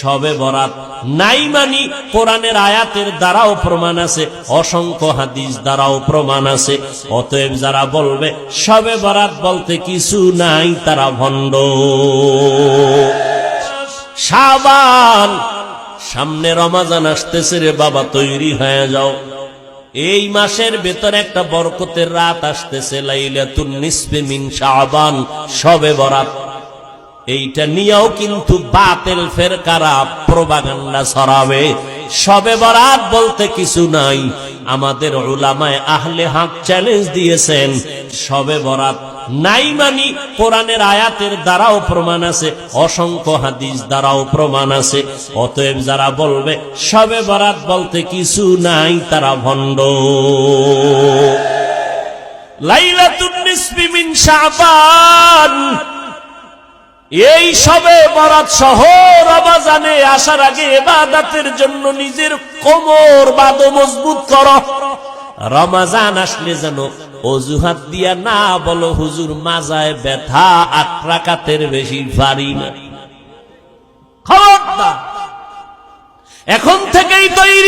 সবে বরাত নাই মানি কোরআনের আয়াতের দ্বারাও প্রমাণ আছে, অসংখ্য হাদিস দ্বারাও প্রমাণ আছে। অতএব যারা বলবে, সবে বরাত বলতে কিছু নাই, তারা ভণ্ড। সাবান সামনে রমাজান আসতেছে রে বাবা, তৈরি হয়ে যাও। এই মাসের ভেতর একটা বরকতের রাত আসতেছে, লাইলাতুন নিসফে মিন শাবান, সবে বরাত। এইটা নিয়েও কিন্তু বাতেল ফেরকারা প্রবাগান্ডা সরাবে সবে বরাত বলতে কিছু নাই। আমাদের ওলামায় আহলে হাক চ্যালেঞ্জ দিয়েছেন। সবে বরাত নাই মানি কোরআনের আয়াতের দ্বারাও প্রমাণ আছে, অসংখ্য হাদিস দ্বারাও প্রমাণ আছে। অতএব যারা বলবে, সবে বরাত বলতে কিছু নাই, তারা ভণ্ড। লাইলাতুন নিসফি মিন এই সবে বরাত শহর আবাজানে আসার আগে এবাদাতের জন্য নিজের কোমর বাদ মজবুত কর। রমাজান আসলে যেন অজুহাত দিয়া না বলো, হুজুর, মাজায় ব্যথা আক্রাকাতের বেশি ভারী না। খবরদার। এখন থেকেই তৈরি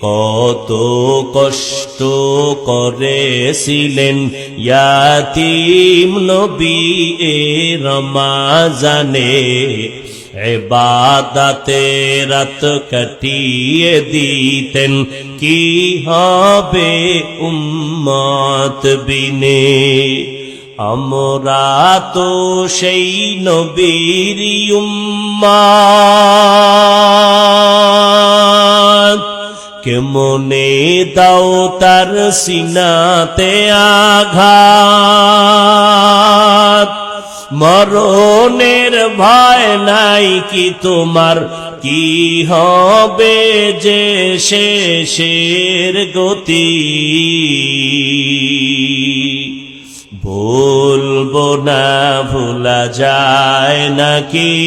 কত কষ্ট করেছিলেন ইয়াতিম নবী এ রমাজানে। এবাদাতে রাত কাটিয়ে দিতেন, কি হবে উম্মত বিনে? আমরা তো সেই নবীর উম্মত কেমনে দাও তার সিনাতে আঘাত। মরণের ভয় নাই কি তোমার? কি হবে যে শেষের গতি? বলব না ভোলা যায় নাকি?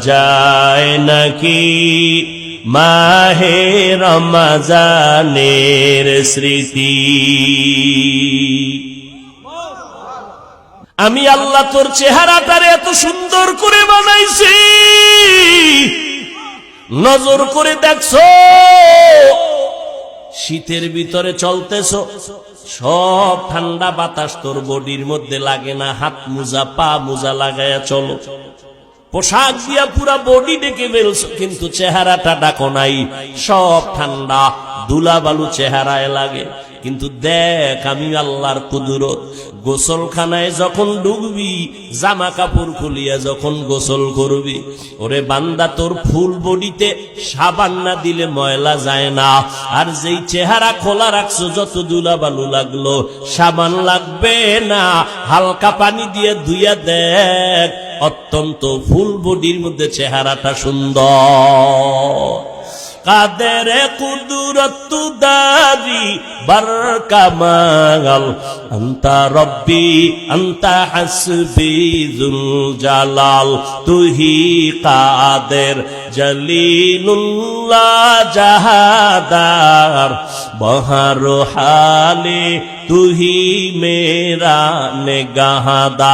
যায় নাকি? মাহে রমাজানের স্মৃতি। আমি আল্লাহ তোর চেহারাটারে এত সুন্দর করে বানাইছি। নজর করে দেখছ। শীতের ভিতরে চলতেছ। সব ঠান্ডা বাতাস তোর বডির মধ্যে লাগে না। হাত মুজা, পা মুজা লাগায়া চলো। পোশাক দিয়া পুরা বডি ডেকে ফেলছো কিন্তু চেহারাটা ডাকো নাই। সব ঠান্ডা দুলা বালু চেহারায় লাগে। কিন্তু দেখ আমি আল্লাহর কুদুরত, গোসলখানায় যখন ডুববি জামা কাপড় খুলিয়া যখন গোসল করবি, ওরে বান্দা, তোর ফুল বডিতে সাবান না দিলে ময়লা যায় না। আর যেই চেহারা খোলা রাখছো, যত দুলা বালু লাগল, সাবান লাগবে না। হালকা পানি দিয়ে ধুইয়া দেখ অত্যন্ত ফুল বডির মধ্যে চেহারাটা সুন্দর। কাদের কুদরত দারি বার কামাল আন্তা রব্বি, আন্তা হাসবি জুল জালাল তুহি কাদের জলিলুল্লাহ জাহাদার? বহার হালে তুহি মেরা নেগাহাদার।